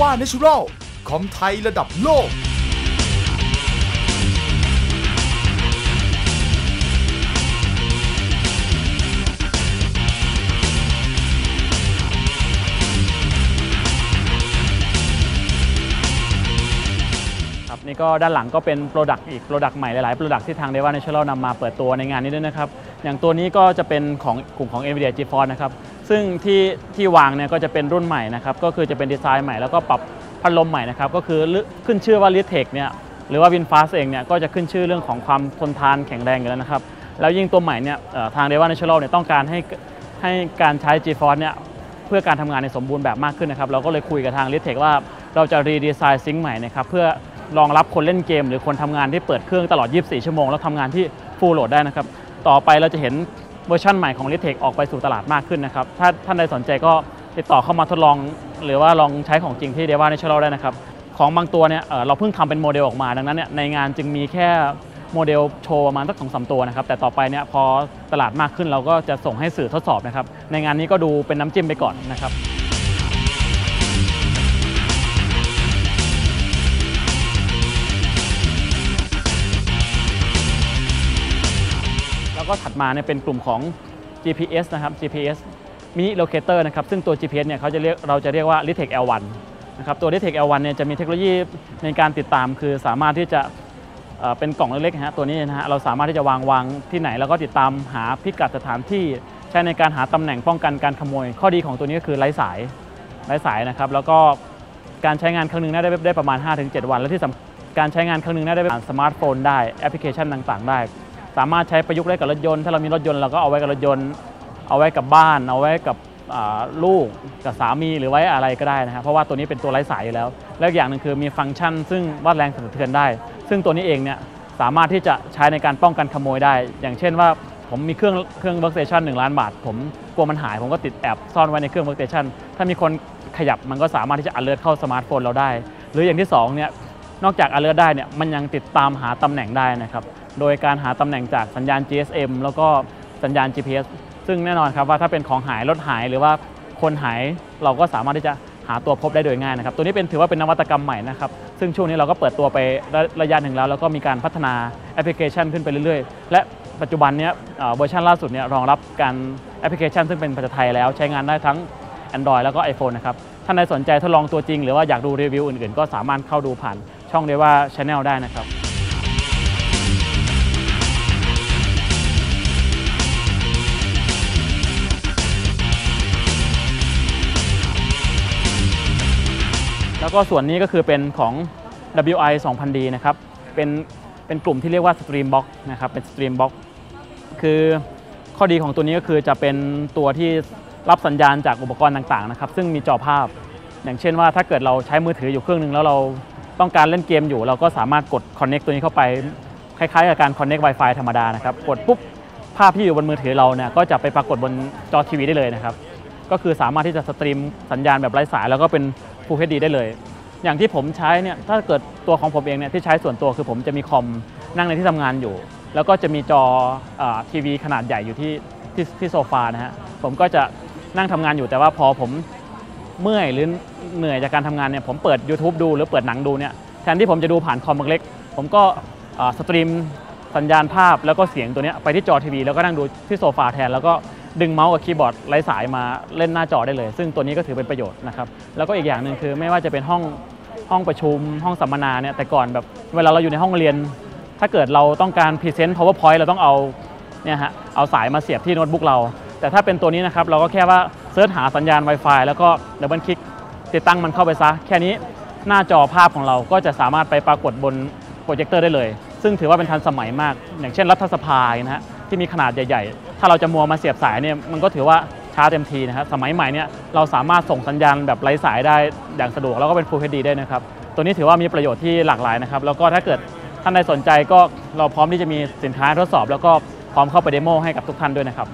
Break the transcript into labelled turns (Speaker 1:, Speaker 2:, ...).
Speaker 1: ว่าเนเชอรัลคอมไทยระดับโลก
Speaker 2: นี่ก็ด้านหลังก็เป็นโปรดักต์อีกโปรดักต์ใหม่หลายๆโปรดักต์ที่ทาง d e v a Natural นำมาเปิดตัวในงานนี้ด้วยนะครับ อย่างตัวนี้ก็จะเป็นของกลุ่มของ NVIDIA GeForce นะครับ ซึ่งที่ที่วางเนี่ยก็จะเป็นรุ่นใหม่นะครับ ก็คือจะเป็นดีไซน์ใหม่แล้วก็ปรับพัดลมใหม่นะครับ ก็คือขึ้นชื่อว่า l i t e c เนี่ยหรือว่า WinFast เองเนี่ยก็จะขึ้นชื่อเรื่องของความทนทานแข็งแรงอยู่แล้วนะครับ แล้วยิ่งตัวใหม่เนี่ยทาง d e v a Natural เนี่ยต้องการให้ให้การใช้ GeForce เนี่ยเพื่อการทำงานในสมบูรณ์แบบมากขึ้นนะครับเราก็เลยคุยกับทาง l i t e c ว่าเราจะรีดีไซน์ซิงค์ใหม่นะครับเพื่อ รองรับคนเล่นเกม หรือคนทำงานที่เปิดเครื่องตลอด 24 ชั่วโมง แล้วทำงานที่ฟูลโหลดได้นะครับ ต่อไปเราจะเห็นเวอร์ชันใหม่ของ l i t e c ออกไปสู่ตลาดมากขึ้นนะครับ ถ้าท่านใดสนใจก็ติดต่อเข้ามาทดลอง หรือว่าลองใช้ของจริงที่ d e v a Natural ได้นะครับ ของบางตัวเนี่ยเเราเพิ่งทำเป็นโมเดลออกมาดังนั้นเนี่ยในงานจึงมีแค่โมเดลโชว์ประมาณสักสองสามตัวนะครับ แต่ต่อไปเนี่ยพอตลาดมากขึ้นเราก็จะส่งให้สื่อทดสอบนะครับ ในงานนี้ก็ดูเป็นน้ำจิ้มไปก่อนนะครับ แล้วก็ถัดมาเนี่ยเป็นกลุ่มของ GPS นะครับ GPS Mini Locator นะครับซึ่งตัว GPS เนี่ยเขาจะเรียกเราจะเรียกว่า Litec L1 นะครับตัว Litec L1 เนี่ยจะมีเทคโนโลยีในการติดตาม คือสามารถที่จะเเป็นกล่องเล็กๆนะฮะตัวนี้นะฮะเราสามารถที่จะวางวางที่ไหน แล้วก็ติดตามหาพิกัดสถานที่ใช้ในการหาตำแหน่งป้องกันการขโมย ข้อดีของตัวนี้ก็คือไร้สายไร้สายนะครับแล้วก็การใช้งานครั้งหนึ่งน่าได้ได้ประมาณ 5-7 วัน และที่สำคัญการใช้งานครั้งหนึ่งน่าได้ผ่านสมาร์ทโฟนได้แอปพลิเคชันต่างๆ ได้ สามารถใช้ประยุกต์ได้กับรถยนต์ ถ้าเรามีรถยนต์เราก็เอาไว้กับรถยนต์ เอาไว้กับบ้าน เอาไว้กับลูกกับสามีหรือไว้อะไรก็ได้นะครับเพราะว่าตัวนี้เป็นตัวไร้สายอยู่แล้ว และอีกอย่างหนึ่งคือมีฟังก์ชัน ซึ่งวัดแรงสั่นสะเทือนได้ ซึ่งตัวนี้เองเนี่ยสามารถที่จะใช้ในการป้องกันขโมยได้ อย่างเช่นว่าผมมีเครื่องเครื่อง workstation 1ล้านบาท ผมกลัวมันหาย ผมก็ติดแอบซ่อนไว้ในเครื่อง workstation ถ้ามีคนขยับมันก็สามารถที่จะ alert เข้าสมาร์ทโฟนเราได้ หรืออย่างที่สองเนี่ยนอกจาก alert ได้เนี่ยมันยังติดตามหาตำแหน่งได้นะครับ โดยการหาตำแหน่งจากสัญญาณ GSM แล้วก็สัญญาณ GPS ซึ่งแน่นอนครับว่าถ้าเป็นของหายรถหายหรือว่าคนหายเราก็สามารถที่จะหาตัวพบได้โดยง่ายนะครับ ตัวนี้เป็นถือว่าเป็นนวัตกรรมใหม่นะครับ ซึ่งช่วงนี้เราก็เปิดตัวไประระยะหนึ่งแล้ว แล้วก็มีการพัฒนาแอปพลิเคชันขึ้นไปเรื่อยๆ และปัจจุบันเนี้ยเอ่อเวอร์ชันล่าสุดเนี่ยรองรับการแอปพลิเคชัน ซึ่งเป็นภาษาไทยแล้วใช้งานได้ทั้ง Android แล้วก็ iPhone นะครับ ท่านใดสนใจทดลองตัวจริง หรือว่าอยากดูรีวิวอื่นๆ ก็สามารถเข้าดูผ่านช่องเรียกว่า Channel ได้นะครับ แล้วก็ส่วนนี้ก็คือเป็นของ WI 2000D นะครับ เป็นเป็นกลุ่มที่เรียกว่า Stream Box นะครับ เป็น Stream Box คือข้อดีของตัวนี้ก็คือจะเป็นตัวที่รับสัญญาณจากอุปกรณ์ต่างๆนะครับ ซึ่งมีจอภาพ อย่างเช่นว่าถ้าเกิดเราใช้มือถืออยู่เครื่องหนึง แล้วเราต้องการเล่นเกมอยู่ เราก็สามารถกด Connect ตัวนี้เข้าไป คล้ายๆกับการ Connect Wi-Fi ธรรมดานะครับ กดปุ๊บภาพที่อยู่บนมือถือเราเนี่ยก็จะไปปรากฏบนจอทีวีได้เลยนะครับ ก็คือสามารถที่จะสตรีมสัญญาณแบบไร้สาย แล้วก็เป็น Full HD ได้เลย อย่างที่ผมใช้เนี่ยถ้าเกิดตัวของผมเองเนี่ยที่ใช้ส่วนตัวคือผมจะมีคอมนั่งในที่ทำงานอยู่ แล้วก็จะมีจออทีวีขนาดใหญ่อยู่ที่ที่ที่โซฟานะฮะผมก็จะนั่งทำงานอยู่แต่ว่าพอผมเมื่อยหรือเหนื่อยจากการทำงานเนี่ยผมเปิด YouTube ดูหรือเปิดหนังดูเนี่ยแทนที่ผมจะดูผ่านคอมเล็ก ผมก็สตรีมสัญญาณภาพแล้วก็เสียงตัวเนี้ยไปที่จอทีวีแล้วก็นั่งดูที่โซฟาแทนแล้วก็ ดึงเมาส์กับคีย์บอร์ดไร้สายมาเล่นหน้าจอได้เลย ซึ่งตัวนี้ก็ถือเป็นประโยชน์นะครับ แล้วก็อีกอย่างหนึ่งคือไม่ว่าจะเป็นห้องห้องประชุม ห้องสัมมนาเนี่ยแต่ก่อนแบบเวลาเราอยู่ในห้องเรียน ถ้าเกิดเราต้องการพรีเซนต์ powerpoint เราต้องเอาเนี่ยฮะเอาสายมาเสียบที่โน้ตบุ๊กเรา แต่ถ้าเป็นตัวนี้นะครับเราก็แค่ว่าเสิร์ชหาสัญญาณ Wi-Fi แล้วก็ดับเบิลคลิกติดตั้งมันเข้าไปซะ แค่นี้หน้าจอภาพของเราก็จะสามารถไปปรากฏบนโปรเจคเตอร์ได้เลย ซึ่งถือว่าเป็นทันสมัยมาก อย่างเช่นรัฐสภานะฮะที่มีขนาดใหญ่ๆ ถ้าเราจะมัวมาเสียบสายเนี่ยมันก็ถือว่าช้าเต็มทีนะครับสมัยใหม่เนี่ยเราสามารถส่งสัญญาณแบบไร้สายได้อย่างสะดวกแล้วก็เป็น Full HD ได้นะครับ ตัวนี้ถือว่ามีประโยชน์ที่หลากหลายนะครับ แล้วก็ถ้าเกิดท่านใดสนใจก็เราพร้อมที่จะมีสินค้าทดสอบ แล้วก็พร้อมเข้าไปเดโมให้กับทุกท่านด้วยนะครับ